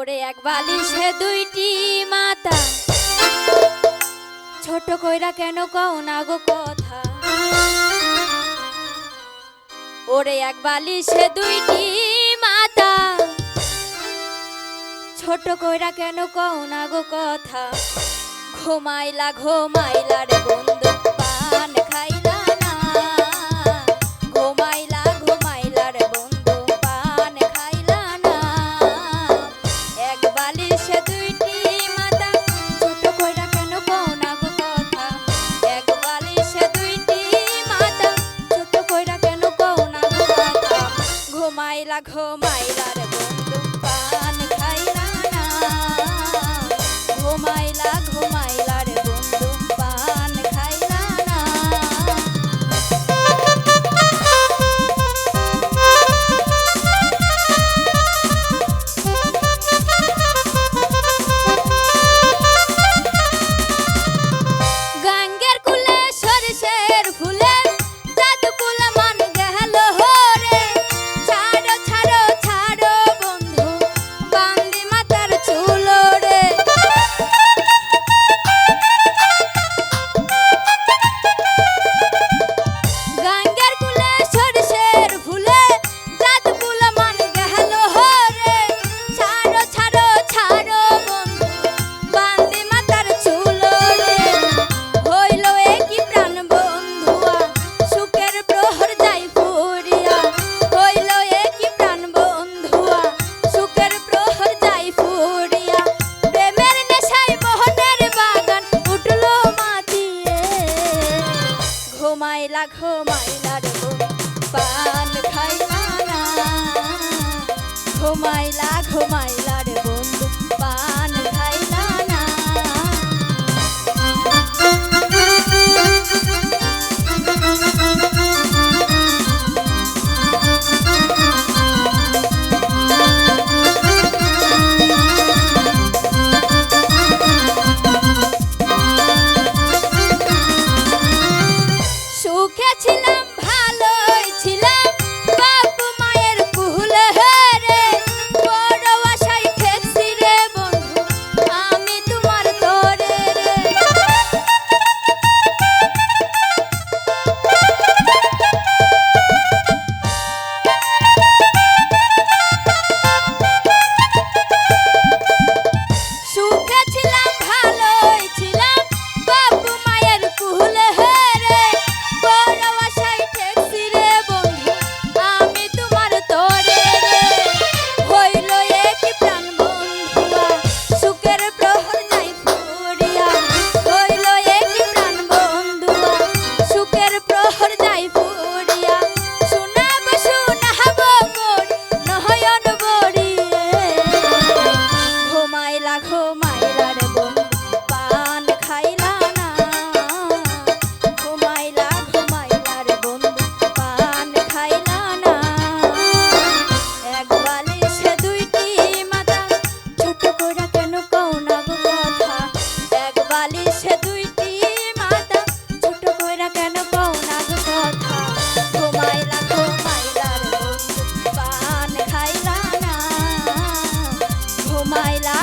ওরে এক বালিশে দুইটি মাতা ছোট কইরা কেন কও না গো কথা? ওরে এক বালিশে দুইটি মাতা ছোট কইরা কেন কও না গো কথা? ঘুমাইলা ঘুমাইলা রে বন্ধু, পান খাই ঘুমাইরার ঘুমাইলা ঘুমাইলা রে পান খাইলা না। ঘুমাইলা ঘুমাইলা। সুখে ছিলাম। my life.